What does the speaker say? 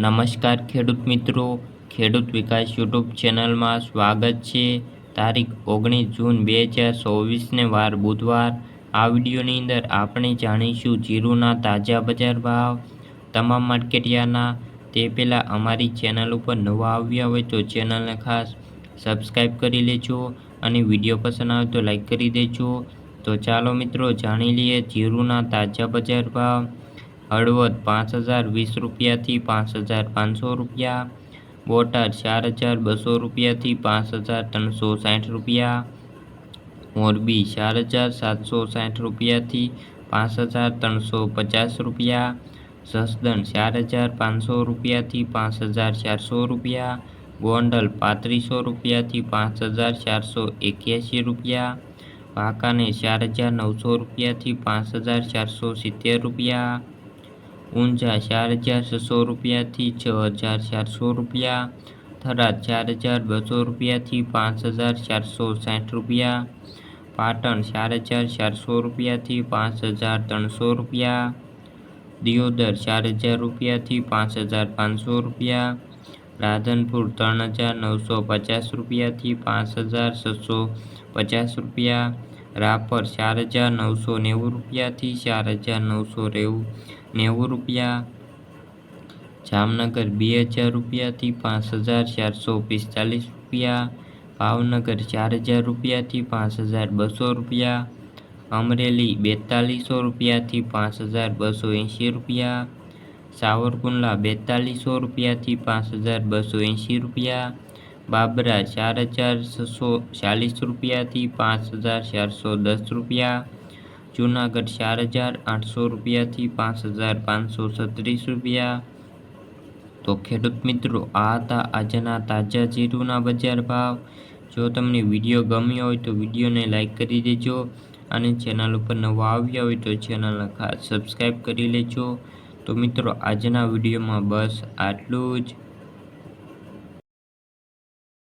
નમસ્કાર ખેડૂત મિત્રો. ખેડૂત વિકાસ યુટ્યુબ ચેનલમાં સ્વાગત છે. તારીખ ઓગણીસ જૂન બે હજાર ચોવીસને વાર બુધવાર. આ વિડીયોની અંદર આપણે જાણીશું જીરુના તાજા બજાર ભાવ, તમામ માર્કેટિયાના. તે પહેલાં અમારી ચેનલ ઉપર નવા આવ્યા હોય તો ચેનલને ખાસ સબસ્ક્રાઈબ કરી લેજો અને વીડિયો પસંદ આવે તો લાઈક કરી દેજો. તો ચાલો મિત્રો, જાણી લઈએ જીરુના તાજા બજાર ભાવ. હળવદ પાંચ હજાર, વીસ રૂપિયાથી પાંચ હજાર પાંચસો રૂપિયા, બોટાદ ચાર હજાર, બસો રૂપિયાથી પાંચ હજાર ત્રણસો સાઠ રૂપિયા, મોરબી ચાર હજાર, સાતસો સાઠ રૂપિયાથી પાંચ હજાર ત્રણસો પચાસ રૂપિયા, જસદણ ચાર હજાર પાંચસો રૂપિયાથી પાંચ હજાર ચારસો રૂપિયા, ગોંડલ પાંત્રીસો રૂપિયાથી પાંચ હજાર ચારસો એક્યાસી રૂપિયા વાંકાને ચાર હજાર નવસો રૂપિયાથી પાંચ હજાર ચારસો સિત્તેર રૂપિયા ઊંઝા ચાર હજાર છસો રૂપિયાથી છ હજાર ચારસો રૂપિયા થરાદ ચાર હજાર બસો રૂપિયાથી પાંચ હજાર ચારસો સાઠ રૂપિયા, પાટણ ચાર હજાર ચારસો રૂપિયાથી પાંચ હજાર ત્રણસો રૂપિયા, દિયોદર ચાર હજાર રૂપિયાથી પાંચ હજાર પાંચસો રૂપિયા, રાધનપુર ત્રણ હજાર નવસો પચાસ રૂપિયાથી પાંચ હજાર છસો પચાસ રૂપિયા રાપર ચાર હજાર નવસો નેવું રૂપિયાથી ચાર હજાર નવસો નેવું નેવું રૂપિયા. જામનગર બે હજાર રૂપિયાથી પાંચ હજાર ચારસો પિસ્તાલીસ રૂપિયા. ભાવનગર ચાર હજાર રૂપિયાથી પાંચ હજાર બસો રૂપિયા. અમરેલી બેતાલીસો રૂપિયાથી પાંચ હજાર બસો એંશી રૂપિયા. સાવરકુંડલા બેતાલીસો રૂપિયાથી પાંચ હજાર બસો એંશી રૂપિયા. બાબરા ચાર હજાર છસો ચાલીસ રૂપિયાથી પાંચ હજાર ચારસો દસ રૂપિયા. જુનાગઢ ચાર હજાર આઠસો રૂપિયાથી પાંચ હજાર પાંચસો છત્રીસ રૂપિયા. તો ખેડૂત મિત્રો, આ હતા આજના તાજા જીરુના બજાર ભાવ. જો તમને વીડિયો ગમ્યો હોય તો વિડીયોને લાઇક કરી દેજો અને ચેનલ ઉપર નવા આવ્યા હોય તો ચેનલને ખાસ સબસ્ક્રાઈબ કરી લેજો. તો મિત્રો, આજના વિડીયોમાં બસ આટલું જ.